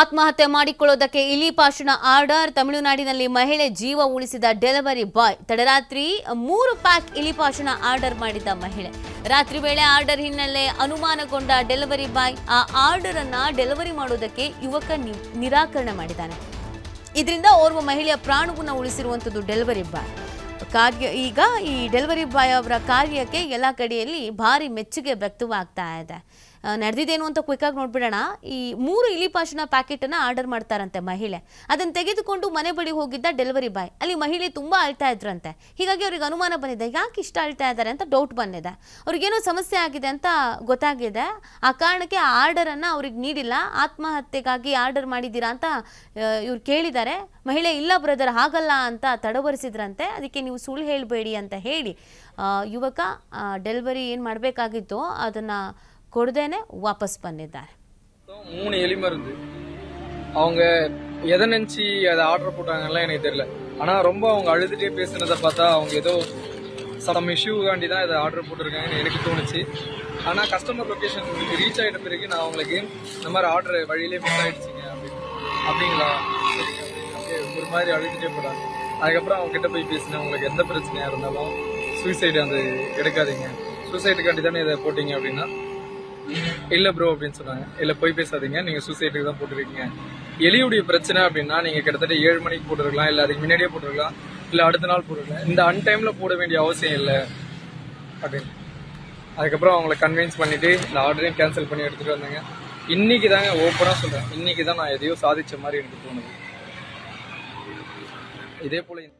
ಆತ್ಮಹತ್ಯೆ ಮಾಡಿಕೊಳ್ಳೋದಕ್ಕೆ ಇಲಿ ಪಾಷಣ ಆರ್ಡರ್. ತಮಿಳುನಾಡಿನಲ್ಲಿ ಮಹಿಳೆ ಜೀವ ಉಳಿಸಿದ ಡೆಲಿವರಿ ಬಾಯ್. ತಡರಾತ್ರಿ ಮೂರು ಪ್ಯಾಕ್ ಇಲಿ ಪಾಷಣ ಆರ್ಡರ್ ಮಾಡಿದ್ದ ಮಹಿಳೆ. ರಾತ್ರಿ ವೇಳೆ ಆರ್ಡರ್ ಹಿನ್ನೆಲೆ ಅನುಮಾನಗೊಂಡ ಡೆಲಿವರಿ ಬಾಯ್ ಆ ಆರ್ಡರ್ ಅನ್ನ ಡೆಲಿವರಿ ಮಾಡೋದಕ್ಕೆ ಯುವಕ ನಿರಾಕರಣೆ ಮಾಡಿದ್ದಾನೆ. ಇದರಿಂದ ಓರ್ವ ಮಹಿಳೆಯ ಪ್ರಾಣವನ್ನು ಉಳಿಸಿರುವಂಥದ್ದು ಡೆಲಿವರಿ ಬಾಯ್. ಕಾರ್ಯ, ಈಗ ಈ ಡೆಲಿವರಿ ಬಾಯ್ ಅವರ ಕಾರ್ಯಕ್ಕೆ ಎಲ್ಲ ಕಡೆಯಲ್ಲಿ ಭಾರಿ ಮೆಚ್ಚುಗೆ ವ್ಯಕ್ತವಾಗ್ತಾ ಇದೆ. ನಡೆದಿದ್ದೇನು ಅಂತ ಕ್ವಿಕ್ಕಾಗಿ ನೋಡ್ಬಿಡೋಣ. ಈ ಮೂರು ಇಲಿಪಾಶನ ಪ್ಯಾಕೆಟನ್ನು ಆರ್ಡರ್ ಮಾಡ್ತಾರಂತೆ ಮಹಿಳೆ. ಅದನ್ನು ತೆಗೆದುಕೊಂಡು ಮನೆ ಬಳಿ ಹೋಗಿದ್ದ ಡೆಲಿವರಿ ಬಾಯ್ ಅಲ್ಲಿ ಮಹಿಳೆ ತುಂಬ ಅಳ್ತಾ ಇದ್ರಂತೆ. ಹೀಗಾಗಿ ಅವ್ರಿಗೆ ಅನುಮಾನ ಬಂದಿದೆ. ಯಾಕೆ ಇಷ್ಟ ಅಳ್ತಾ ಇದ್ದಾರೆ ಅಂತ ಡೌಟ್ ಬಂದಿದೆ. ಅವ್ರಿಗೇನೋ ಸಮಸ್ಯೆ ಆಗಿದೆ ಅಂತ ಗೊತ್ತಾಗಿದೆ. ಆ ಕಾರಣಕ್ಕೆ ಆ ಆರ್ಡರನ್ನು ಅವ್ರಿಗೆ ನೀಡಿಲ್ಲ. ಆತ್ಮಹತ್ಯೆಗಾಗಿ ಆರ್ಡರ್ ಮಾಡಿದ್ದೀರಾ ಅಂತ ಇವ್ರು ಕೇಳಿದ್ದಾರೆ. ಮಹಿಳೆ, ಇಲ್ಲ ಬ್ರದರ್ ಹಾಗಲ್ಲ ಅಂತ ತಡವರಿಸಿದ್ರಂತೆ. ಅದಕ್ಕೆ ನೀವು ಸುಳ್ಳು ಹೇಳಬೇಡಿ ಅಂತ ಹೇಳಿ ಯುವಕ ಡೆಲಿವರಿ ಏನು ಮಾಡಬೇಕಾಗಿತ್ತು ಅದನ್ನು ಕೊಡದೇನೆ ವಾಪಸ್ ಬಂದಿದ್ದಾರೆ மூணு எலி மருந்து அவங்க எதை நினைச்சு அதை ஆர்டர் போட்டாங்கலாம் எனக்கு தெரியல ஆனா ரொம்ப அவங்க அழுதுட்டே பேசுனதை பார்த்தா அவங்க ஏதோ சம் இஷ்யூக்காண்டி தான் இதை ஆர்டர் போட்டிருக்காங்கன்னு எனக்கு தோணுச்சு ஆனா கஸ்டமர் லொகேஷன் ரீச் ஆயிட்ட பிறகு நான் அவங்களுக்கு இந்த மாதிரி ஆர்டர் வழியிலே மிஸ் ஆயிடுச்சுங்க அப்படின்னு அப்படிங்களா சரி, அப்படியே ஒரு மாதிரி அழுதுட்டே போறாங்க அதுக்கப்புறம் அவங்க கிட்ட போய் பேசினேன் உங்களுக்கு எந்த பிரச்சனையா இருந்தாலும் சூசைடு அந்த எடுக்காதீங்க சூசைடுக்காண்டி தானே இதை போட்டீங்க அப்படின்னா இல்லை ப்ரோ அப்படின்னு சொன்னாங்க. இல்லை போய் பேசாதீங்க. நீங்கள் சூசைட்டுக்கு தான் போட்டுருக்கீங்க. எலியுடைய பிரச்சனை அப்படின்னா நீங்கள் கிட்டத்தட்ட ஏழு மணிக்கு போட்டுருக்கலாம். இல்லை அதுக்கு முன்னாடியே போட்டுருக்கலாம். இல்லை அடுத்த நாள் போட்டுருக்கலாம். இந்த அன்டைமில் போட வேண்டிய அவசியம் இல்லை. அப்படின்னு. அதுக்கப்புறம் அவங்கள கன்வின்ஸ் பண்ணிவிட்டு இந்த ஆர்டரையும் கேன்சல் பண்ணி எடுத்துகிட்டு வந்தாங்க. இன்னைக்கு தாங்க ஓப்பனாக சொல்கிறேன் இன்னைக்கு தான் நான் எதையோ சாதித்த மாதிரி எனக்கு தோணுது. இதே போல